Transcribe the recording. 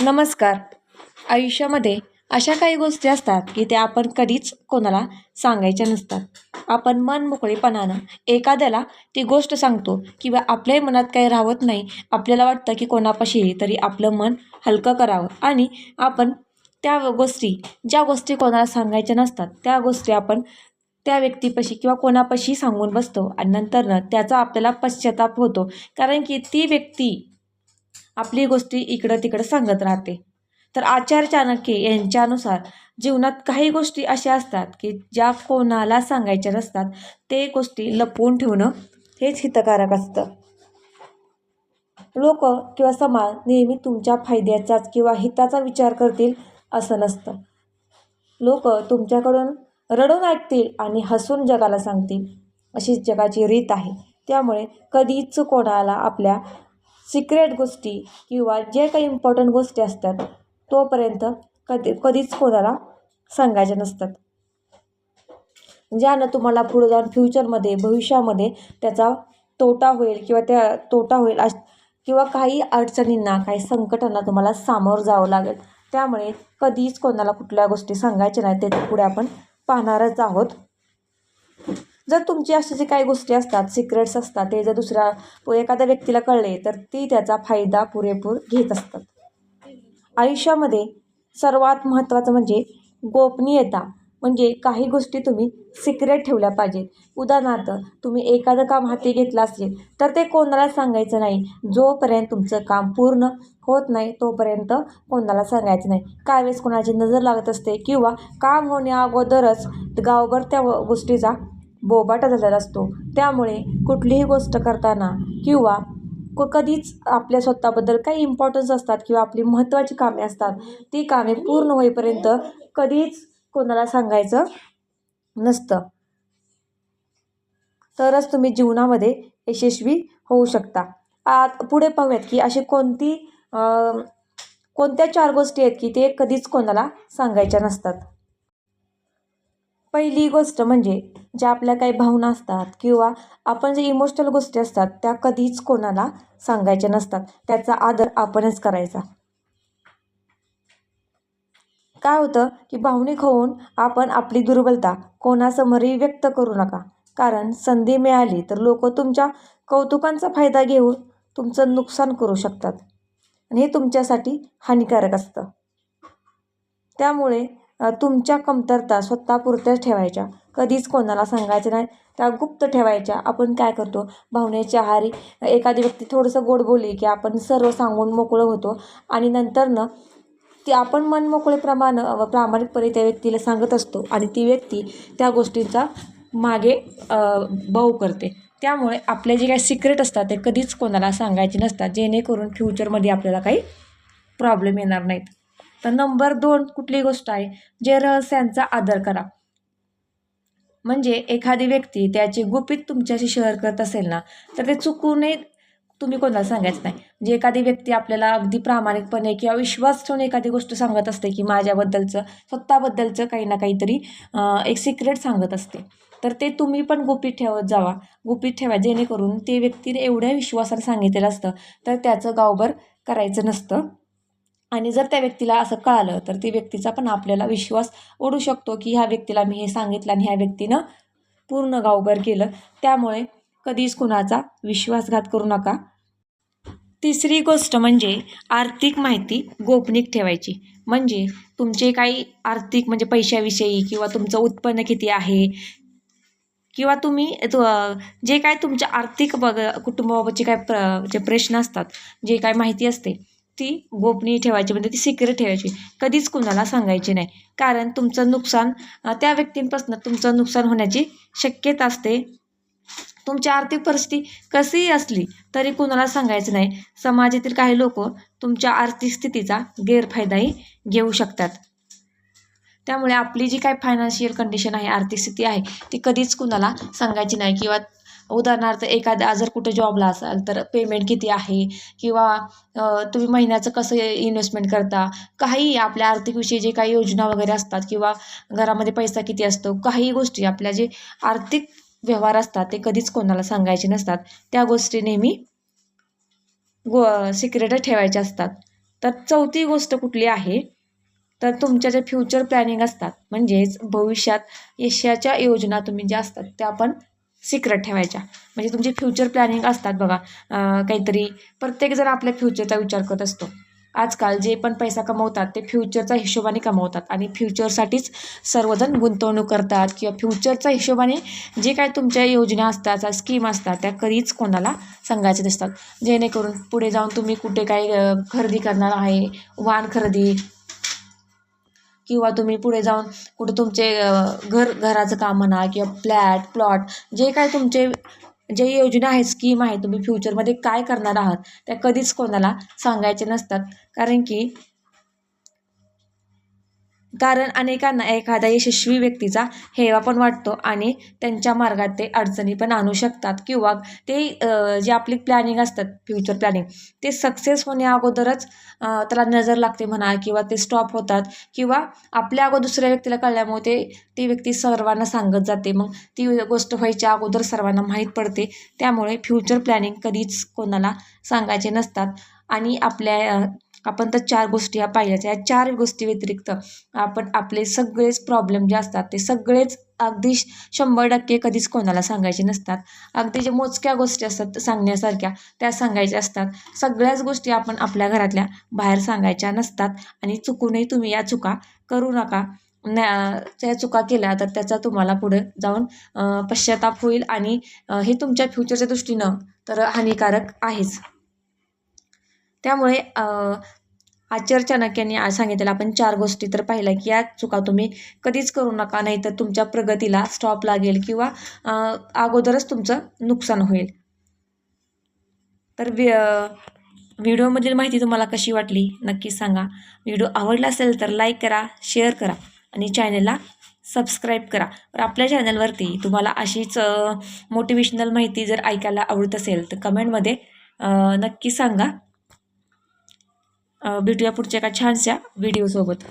नमस्कार. आयुष्यामध्ये अशा काही गोष्टी असतात की त्या आपण कधीच कोणाला सांगायच्या नसतात. आपण मन मोकळेपणानं एखाद्याला ती गोष्ट सांगतो किंवा आपल्याही मनात काही राहत नाही आपल्याला वाटतं की कोणापाशी तरी आपलं मन हलकं करावं. आणि आपण त्या गोष्टी ज्या गोष्टी कोणाला सांगायच्या नसतात त्या गोष्टी आपण त्या व्यक्तीपाशी किंवा कोणापाशी सांगून बसतो आणि नंतरनं त्याचा आपल्याला पश्चाताप होतो. कारण की ती व्यक्ती आपली गोष्टी इकडं तिकडं सांगत राहते. तर आचार्य चाणक्य यांच्यानुसार जीवनात काही गोष्टी अशा असतात की ज्या कोणाला सांगायच्या नसतात ते गोष्टी लपवून ठेवणं हेच हितकारक असतं. लोक किंवा समाज नेहमी तुमच्या फायद्याचाच किंवा हिताचा विचार करतील असं नसतं. लोक तुमच्याकडून रडून ऐकतील आणि हसून जगाला सांगतील. अशीच जगाची रीत आहे. त्यामुळे कधीच कोणाला आपल्या सिक्रेट गोष्टी किंवा जे काही इम्पॉर्टंट गोष्टी असतात तोपर्यंत कधी कधीच कोणाला सांगायच्या नसतात. ज्यानं तुम्हाला पुढे जाऊन फ्युचरमध्ये भविष्यामध्ये त्याचा तोटा होईल किंवा त्या तोटा होईल अश किंवा काही अडचणींना काही संकटांना तुम्हाला सामोरं जावं लागेल. त्यामुळे कधीच कोणाला कुठल्या गोष्टी सांगायच्या नाही ते पुढे आपण पाहणारच आहोत. जर तुमची अशी जी काही गोष्टी असतात सिक्रेट्स असतात ते जर दुसऱ्या एखाद्या व्यक्तीला कळले तर ती त्याचा फायदा पुरेपूर घेत असतात. आयुष्यामध्ये सर्वात महत्त्वाचं म्हणजे गोपनीयता. म्हणजे काही गोष्टी तुम्ही सिक्रेट ठेवल्या पाहिजेत. उदाहरणार्थ तुम्ही एखादं काम हाती घेतलं असेल तर ते कोणाला सांगायचं नाही. जोपर्यंत तुमचं काम पूर्ण होत नाही तोपर्यंत कोणाला सांगायचं नाही. काय वेळेस कोणाची नजर लागत असते किंवा काम होण्या अगोदरच गावभर त्या गोष्टीचा बोबाटा झालेला असतो. त्यामुळे कुठलीही गोष्ट करताना किंवा क कधीच आपल्या स्वतःबद्दल काही इम्पॉर्टन्स असतात किंवा आपली महत्त्वाची कामे असतात ती कामे पूर्ण होईपर्यंत कधीच कोणाला सांगायचं नसतं. तरच तुम्ही जीवनामध्ये यशस्वी होऊ शकता. आत पुढे पाहूयात की अशी कोणती कोणत्या चार गोष्टी आहेत की ते कधीच कोणाला सांगायच्या नसतात. पहिली गोष्ट म्हणजे ज्या आपल्या काही भावना असतात किंवा आपण जे इमोशनल गोष्टी असतात त्या कधीच कोणाला सांगायच्या नसतात. त्याचा आदर आपणच करायचा. काय होतं की भावनिक होऊन आपण आपली दुर्बलता कोणासमोरही व्यक्त करू नका. कारण संधी मिळाली तर लोक तुमच्या कौतुकांचा फायदा घेऊन तुमचं नुकसान करू शकतात. आणि हे तुमच्यासाठी हानिकारक असतं. त्यामुळे तुमच्या कमतरता स्वतःपुरत्याच ठेवायच्या. कधीच कोणाला सांगायचं नाही. त्या गुप्त ठेवायच्या. आपण काय करतो? भावनेच्या आहारी एखादी व्यक्ती थोडंसं गोड बोलली की आपण सर्व सांगून मोकळं होतो. आणि नंतरनं ती आपण मन मोकळेप्रमाणे प्रामाणिकपणे त्या व्यक्तीला सांगत असतो. आणि ती व्यक्ती त्या गोष्टींचा मागे भाऊ करते. त्यामुळे आपले जे काही सिक्रेट असतात ते कधीच कोणाला सांगायचे नसतात. जेणेकरून फ्युचरमध्ये आपल्याला काही प्रॉब्लेम येणार नाहीत. तर नंबर दोन कुठली गोष्ट आहे? जे रहस्यांचा आदर करा. म्हणजे एखादी व्यक्ती त्याचे गुपित तुमच्याशी शेअर करत असेल ना तर ते चुकूनही तुम्ही कोणाला सांगायचं नाही. म्हणजे एखादी व्यक्ती आपल्याला अगदी प्रामाणिकपणे किंवा विश्वास ठेवून एखादी गोष्ट सांगत असते की माझ्याबद्दलचं स्वतःबद्दलचं काही ना काहीतरी एक सिक्रेट सांगत असते. तर ते तुम्ही पण गुपित ठेवत जावा. गुपित ठेवा जेणेकरून ते व्यक्तीने एवढ्या विश्वासाने सांगितलेलं असतं तर त्याचं गावभर करायचं नसतं. आणि जर त्या व्यक्तीला असं कळालं तर ती व्यक्तीचा पण आपल्याला विश्वास ओढू शकतो की ह्या व्यक्तीला मी हे सांगितलं आणि ह्या व्यक्तीनं पूर्ण गावभर केलं. त्यामुळे कधीच कुणाचा विश्वासघात करू नका. तिसरी गोष्ट म्हणजे आर्थिक माहिती गोपनीय ठेवायची. म्हणजे तुमचे काही आर्थिक म्हणजे पैशाविषयी किंवा तुमचं उत्पन्न किती आहे किंवा तुम्ही जे काय तुमच्या आर्थिक बघ कुटुंबाबाबतचे काय प्र जे प्रश्न असतात जे काय माहिती असते ती गोपनीय ठेवायची म्हणजे ती सिक्रेट ठेवायची. कधीच कुणाला सांगायची नाही. कारण तुमचं नुकसान त्या व्यक्तींपासून तुमचं नुकसान होण्याची शक्यता असते. तुमची आर्थिक परिस्थिती कशीही असली तरी कुणाला सांगायचं नाही. समाजातील काही लोक तुमच्या आर्थिक स्थितीचा गैरफायदाही घेऊ शकतात. त्यामुळे आपली जी काय फायनान्शियल कंडिशन आहे आर्थिक स्थिती आहे ती कधीच कुणाला सांगायची नाही किंवा उदाहरणार्थ एखाद्या जर कुठे जॉबला असाल तर पेमेंट किती आहे? किंवा तुम्ही महिन्याचं कसं इन्व्हेस्टमेंट करता? काही आपल्या आर्थिकविषयी जे काही योजना वगैरे असतात किंवा घरामध्ये पैसा किती असतो काही गोष्टी आपल्या जे आर्थिक व्यवहार असतात ते कधीच कोणाला सांगायचे नसतात. त्या गोष्टी नेहमी गो सिक्रेटच ठेवायच्या असतात. तर चौथी गोष्ट कुठली आहे? तर तुमच्या ज्या फ्युचर प्लॅनिंग असतात म्हणजेच भविष्यात यशाच्या योजना तुम्ही ज्या असतात त्या पण सिक्रेट ठेवायच्या. म्हणजे तुमचे फ्युचर प्लॅनिंग असतात बघा. काहीतरी प्रत्येकजण आपल्या फ्युचरचा विचार करत असतो. आजकाल जे पण पैसा कमवतात ते फ्युचरचा हिशोबाने कमवतात आणि फ्युचरसाठीच सर्वजण गुंतवणूक करतात किंवा फ्युचरच्या हिशोबाने जे काय तुमच्या योजना असतात स्कीम असतात त्या कधीच कोणाला सांगायचे नसतात. जेणेकरून पुढे जाऊन तुम्ही कुठे काय खरेदी करणार आहे वाहन खरेदी किंवा तुम्ही पुढे जाऊन कुठं तुमचे घर घराचं काम म्हणा किंवा फ्लॅट प्लॉट जे काय तुमचे जे योजना आहेत स्कीम आहे तुम्ही फ्युचरमध्ये काय करणार आहात त्या कधीच कोणाला सांगायचे नसतात. कारण की कारण अनेकांना एखाद्या यशस्वी व्यक्तीचा हेवा पण वाटतो आणि त्यांच्या मार्गात ते अडचणी पण आणू शकतात किंवा ते जे आपली प्लॅनिंग असतात फ्युचर प्लॅनिंग ते सक्सेस होण्या अगोदरच त्याला नजर लागते म्हणा किंवा ते स्टॉप होतात किंवा आपल्या अगोदर दुसऱ्या व्यक्तीला कळल्यामुळे ते ती व्यक्ती सर्वांना सांगत जाते. मग ती गोष्ट व्हायच्या अगोदर सर्वांना माहीत पडते. त्यामुळे फ्युचर प्लॅनिंग कधीच कोणाला सांगायचे नसतात. आणि आपल्या आपण तर चार गोष्टी ह्या पाहिल्याच या चार गोष्टी व्यतिरिक्त आपण आपले सगळेच प्रॉब्लेम जे असतात ते सगळेच अगदी श- शंभर टक्के कधीच कोणाला सांगायचे नसतात. अगदी जे मोजक्या गोष्टी असतात सांगण्यासारख्या त्या सांगायच्या असतात. सगळ्याच गोष्टी आपण आपल्या घरातल्या बाहेर सांगायच्या नसतात. आणि चुकूनही तुम्ही या चुका करू नका. त्या चुका केल्या तर त्याचा तुम्हाला पुढे जाऊन पश्चाताप होईल आणि हे तुमच्या फ्युचरच्या दृष्टीनं तर हानिकारक आहेच. त्यामुळे अं, आचार्य चाणक्यांनी आज सांगितलेलं आपण चार गोष्टी तर पाहिल्या की या चुका तुम्ही कधीच करू नका नाहीतर तुमच्या प्रगतीला स्टॉप लागेल किंवा अगोदरच तुमचं नुकसान होईल. तर वि व्हिडिओमधील माहिती तुम्हाला कशी वाटली नक्कीच सांगा. व्हिडिओ आवडला असेल तर लाईक करा शेअर करा आणि चॅनलला सबस्क्राईब करा. तर आपल्या चॅनलवरती तुम्हाला अशीच मोटिवेशनल माहिती जर ऐकायला आवडत असेल तर कमेंटमध्ये नक्की सांगा. भेटूया पुढच्या एका छानशा व्हिडिओसोबत